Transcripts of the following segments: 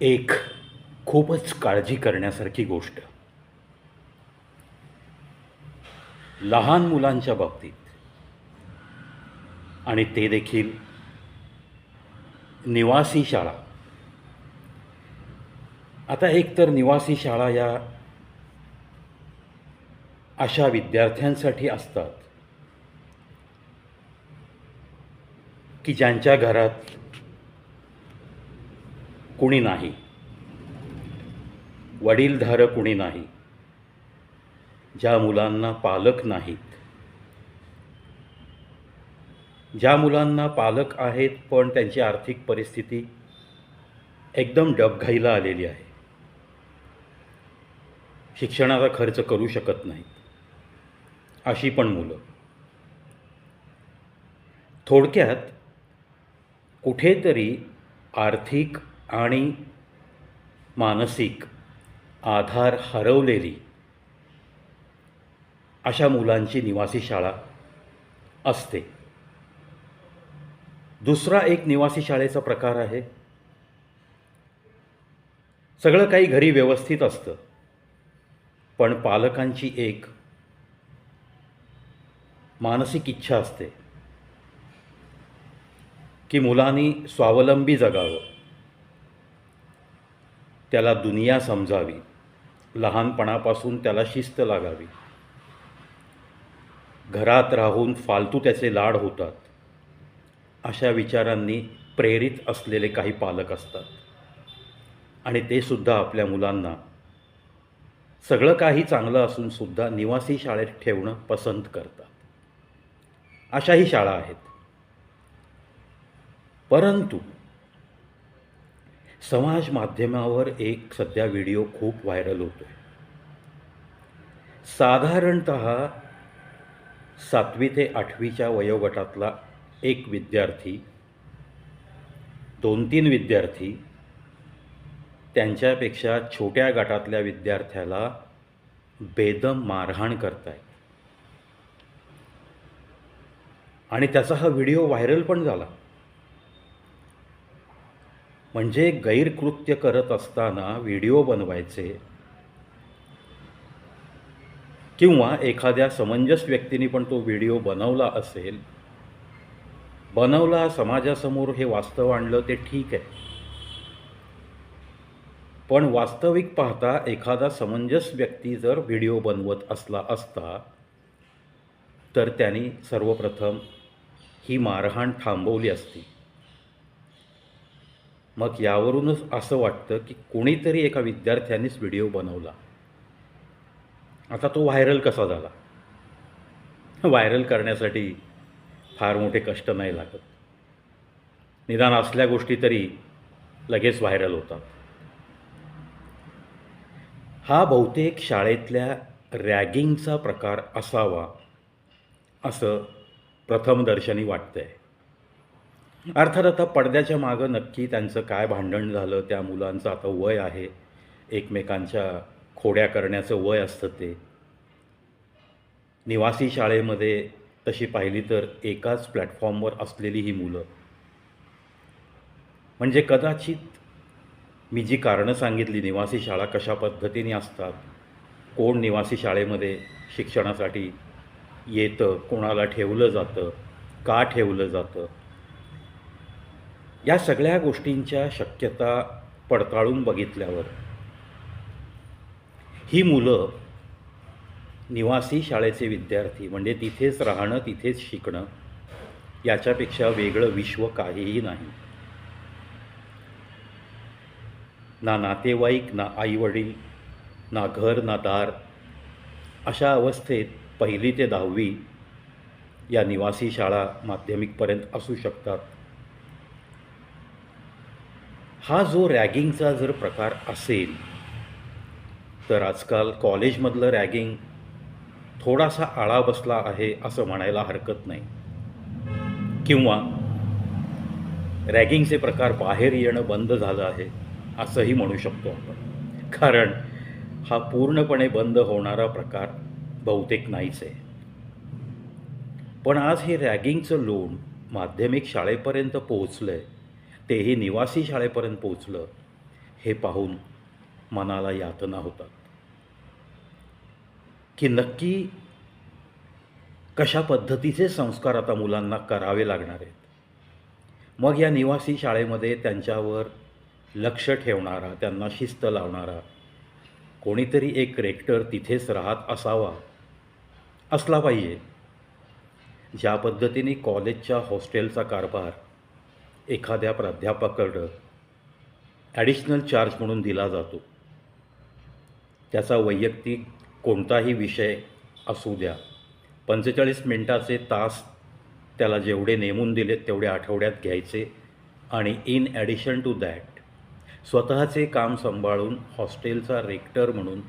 एक खूपच काळजी करण्यासारखी गोष्ट. लहान मुलांच्या बाबतीत. आणि ते देखील निवासी शाळा. आता एकतर निवासी शाळा या अशा विद्यार्थ्यांसाठी असतात. की ज्यांच्या घरात कुणी नाही. वडीलधारं कुणी नाही. ज्या मुलांना पालक नाहीत. ज्या मुलांना पालक आहेत पण त्यांची आर्थिक परिस्थिती एकदम डबघाईला आलेली आहे. शिक्षणाचा खर्च करू शकत नाहीत. अशी पण मुलं. थोडक्यात कुठेतरी आर्थिक आणि मानसिक आधार हरवलेली अशा मुलांची निवासी शाळा असते. दुसरा एक निवासी शाळेचा प्रकार आहे. सगळं काही घरी व्यवस्थित असतं. पण पालकांची एक मानसिक इच्छा असते. की मुलांनी स्वावलंबी जगावं. त्याला दुनिया समजावी. लहानपणापासून त्याला शिस्त लागावी. घरात राहून फालतू त्याचे लाड होतात. अशा विचारांनी प्रेरित असलेले काही पालक असतात. आणि ते सुद्धा आपल्या मुलांना. सगळं काही चांगलं असून सुद्धा निवासी शाळेत ठेवणं पसंत करतात. अशाही शाळा आहेत. परंतु समाज माध्यमावर एक सध्या व्हिडिओ खूप व्हायरल होतो आहे साधारणत सातवी ते आठवीच्या वयोगटातला एक विद्यार्थी दोन तीन विद्यार्थी त्यांच्यापेक्षा छोट्या गटातल्या विद्यार्थ्याला बेदम मारहाण करतायत. आणि त्याचा हा व्हिडिओ व्हायरल पण झाला. म्हणजे गैरकृत्य करत असताना व्हिडिओ बनवायचे. किंवा एखाद्या समंजस व्यक्तीने पण तो व्हिडिओ बनवला असेल. बनवला समाजासमोर हे वास्तव आणलं ते ठीक आहे. पण वास्तविक पाहता एखादा समंजस व्यक्ती जर व्हिडिओ बनवत असला असता तर त्यांनी सर्वप्रथम ही मारहाण थांबवली असती. मग यावरूनच असं वाटतं की कोणीतरी एका विद्यार्थ्यानेच व्हिडिओ बनवला. आता तो व्हायरल कसा झाला? व्हायरल करण्यासाठी फार मोठे कष्ट नाही लागत. निदान असल्या गोष्टी तरी लगेच व्हायरल होतात. हा बहुतेक शाळेतल्या रॅगिंगचा प्रकार असावा असं प्रथमदर्शनी वाटतंय. अर्थात आता पडद्याच्या मागं नक्की त्यांचं काय भांडण झालं त्या मुलांचं आता वय आहे. एकमेकांच्या खोड्या करण्याचं वय असतं ते. निवासी शाळेमध्ये तशी पाहिली तर एकाच प्लॅटफॉर्मवर असलेली ही मुलं. म्हणजे कदाचित मी जी कारणं सांगितली निवासी शाळा कशा पद्धतीने असतात कोण निवासी शाळेमध्ये शिक्षणासाठी येतं कोणाला ठेवलं जातं का ठेवलं जातं या सगळ्या गोष्टींच्या शक्यता पडताळून बघितल्यावर ही मुलं निवासी शाळेचे विद्यार्थी म्हणजे तिथेच राहणं तिथेच शिकणं याच्यापेक्षा वेगळं विश्व काहीही नाही. ना नातेवाईक ना आईवडील ना घर ना दार अशा अवस्थेत पहिली ते दहावी या निवासी शाळा माध्यमिकपर्यंत असू शकतात. हा जो रॅगिंगचा जर प्रकार असेल तर आजकाल कॉलेजमधलं रॅगिंग थोडासा आळा बसला आहे असं म्हणायला हरकत नाही. किंवा रॅगिंगचे प्रकार बाहेर येणं बंद झालं आहे असंही म्हणू शकतो आपण. कारण हा पूर्णपणे बंद होणारा प्रकार बहुतेक नाहीच आहे. पण आज हे रॅगिंगचं लोण माध्यमिक शाळेपर्यंत पोहोचलं आहे तेही निवासी शाळेपर्यंत पोचलं हे पाहून मनाला यातना होतात. की नक्की कशा पद्धतीचे संस्कार आता मुलांना करावे लागणार आहेत? मग या निवासी शाळेमध्ये त्यांच्यावर लक्ष ठेवणारा त्यांना शिस्त लावणारा कोणीतरी एक रेक्टर तिथेच राहत असावा असला पाहिजे. ज्या पद्धतीने कॉलेजच्या हॉस्टेलचा कारभार एखाद्या प्राध्यापकाकडं ॲडिशनल चार्ज म्हणून दिला जातो. त्याचा वैयक्तिक कोणताही विषय असू द्या. पंचेचाळीस मिनटाचे तास त्याला जेवढे नेमून दिलेत तेवढे आठवड्यात घ्यायचे आणि इन ॲडिशन टू दॅट स्वतःचे काम सांभाळून हॉस्टेलचा रेक्टर म्हणून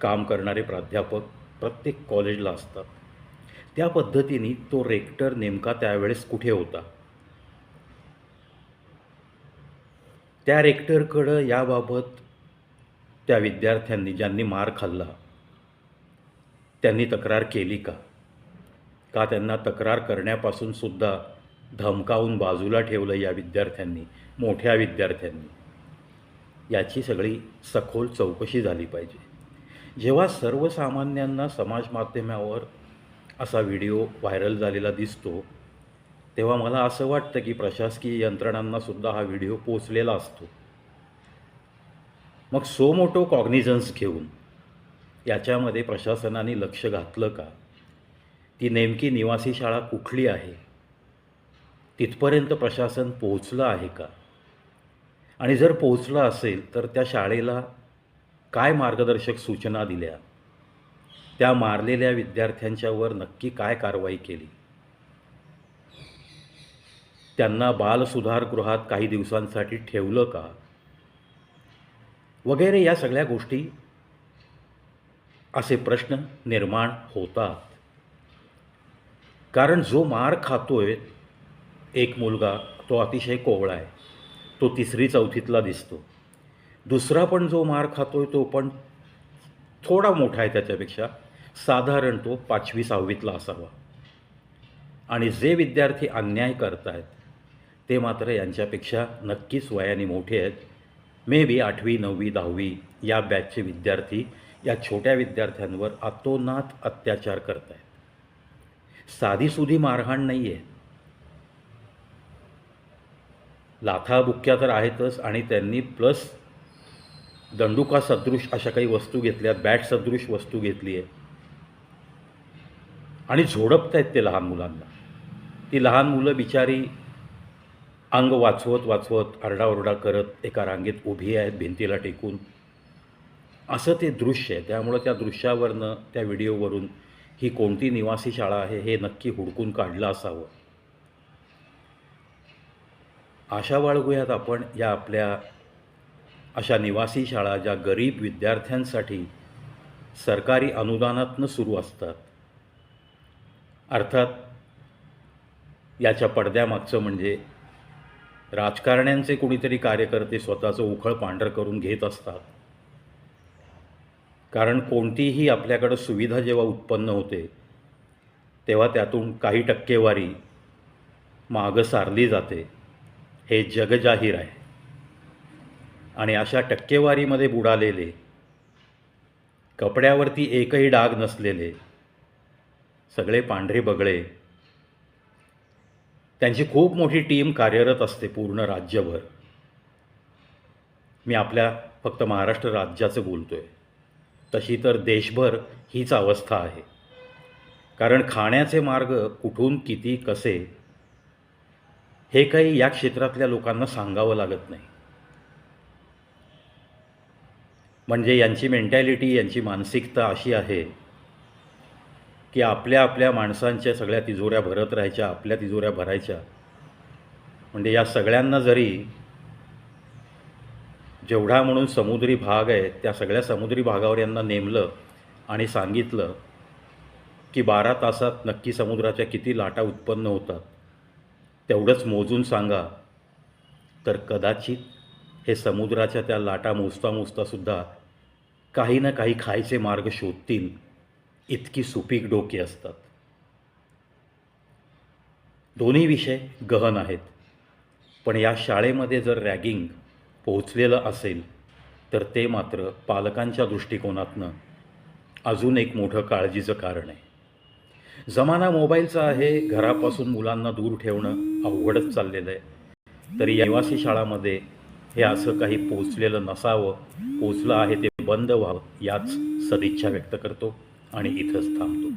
काम करणारे प्राध्यापक प्रत्येक कॉलेजला असतात. त्या पद्धतीने तो रेक्टर नेमका त्यावेळेस कुठे होता? त्या रेक्टरकडं याबाबत त्या विद्यार्थ्यांनी ज्यांनी मार खाल्ला त्यांनी तक्रार केली का? का त्यांना तक्रार करण्यापासून सुद्धा धमकावून बाजूला ठेवलं या विद्यार्थ्यांनी मोठ्या विद्यार्थ्यांनी? याची सगळी सखोल चौकशी झाली पाहिजे. जेव्हा सर्वसामान्यांना समाज माध्यमावर असा व्हिडिओ व्हायरल झालेला दिसतो तेव्हा मला असं वाटतं की प्रशासकीय यंत्रणांनासुद्धा हा व्हिडिओ पोचलेला असतो. मग सो मोटो कॉग्निझन्स घेऊन याच्यामध्ये प्रशासनाने लक्ष घातलं का? ती नेमकी निवासी शाळा कुठली आहे? तिथपर्यंत प्रशासन पोहोचलं आहे का? आणि जर पोहोचलं असेल तर त्या शाळेला काय मार्गदर्शक सूचना दिल्या? त्या मारलेल्या विद्यार्थ्यांच्यावर नक्की काय कारवाई केली? त्यांना बालसुधारगृहात काही दिवसांसाठी ठेवलं का? वगैरे या सगळ्या गोष्टी असे प्रश्न निर्माण होतात. कारण जो मार खातोय एक मुलगा तो अतिशय कोवळा आहे. तो तिसरी चौथीतला दिसतो. दुसरा पण जो मार खातोय तो पण थोडा मोठा आहे त्याच्यापेक्षा. साधारण तो पाचवी सहावीतला असावा. आणि जे विद्यार्थी अन्याय करत आहेत ते मात्र यांच्यापेक्षा नक्कीच वयाने मोठे आहेत. मे बी आठवी नववी दहावी या बॅचचे विद्यार्थी या छोट्या विद्यार्थ्यांवर अतोनात अत्याचार करत आहेत साधीसुधी मारहाण नाही आहे लाथाबुक्क्या तर आहेतच आणि त्यांनी प्लस दंडुका सदृश अशा काही वस्तू घेतल्या बॅट सदृश वस्तू घेतली आहे आणि झोडपत आहेत ते लहान मुलांना. ती लहान मुलं बिचारी अंग वाचवत वाचवत आरडाओरडा करत एका रांगेत उभी आहेत भिंतीला टेकून. असं ते दृश्य आहे. त्यामुळं त्या दृश्यावरनं त्या व्हिडिओवरून ही कोणती निवासी शाळा आहे हे नक्की हुडकून काढलं असावं. आशा बाळगूयात आपण या आपल्या अशा निवासी शाळा ज्या गरीब विद्यार्थ्यांसाठी सरकारी अनुदानातनं सुरू असतात. अर्थात याच्या पडद्यामागचं म्हणजे राजकारण्यांचे कुणीतरी कार्यकर्ते स्वतःचं उखळ पांढरं करून घेत असतात. कारण कोणतीही आपल्याकडं सुविधा जेव्हा उत्पन्न होते तेव्हा त्यातून काही टक्केवारी मागं सारली जाते. हे जगजाहीर आहे. आणि अशा टक्केवारीमध्ये बुडालेले कपड्यावरती एकही डाग नसलेले सगळे पांढरे बगळे त्यांची खूप मोठी टीम कार्यरत असते पूर्ण राज्यभर. मी आपल्या फक्त महाराष्ट्र राज्याचं बोलतो आहे तशी तर देशभर हीच अवस्था आहे. कारण खाण्याचे मार्ग कुठून किती कसे हे काही या क्षेत्रातल्या लोकांना सांगावं लागत नाही. म्हणजे यांची मेंटॅलिटी यांची मानसिकता अशी आहे की आपल्या आपल्या माणसांच्या सगळ्या तिजोऱ्या भरत राहायच्या आपल्या तिजोऱ्या भरायच्या. म्हणजे या सगळ्यांना जरी जेवढा म्हणून समुद्री भाग आहे त्या सगळ्या समुद्री भागावर यांना नेमलं आणि सांगितलं की बारा तासात नक्की समुद्राच्या किती लाटा उत्पन्न होतात तेवढंच मोजून सांगा. तर कदाचित हे समुद्राच्या त्या लाटा मोजता मोजतासुद्धा काही ना काही खायचे मार्ग शोधतील. इतकी सुपीक डोकी असतात. दोन्ही विषय गहन आहेत. पण या शाळेमध्ये जर रॅगिंग पोहोचलेलं असेल तर ते मात्र पालकांच्या दृष्टिकोनातनं अजून एक मोठं काळजीचं कारण आहे. जमाना मोबाईलचा आहे घरापासून मुलांना दूर ठेवणं अवघडच चाललेलं आहे. तरी निवासी शाळामध्ये हे असं काही पोचलेलं नसावं पोचलं आहे ते बंद व्हावं याच सदिच्छा व्यक्त करतो. आणि इथंच थांबतो.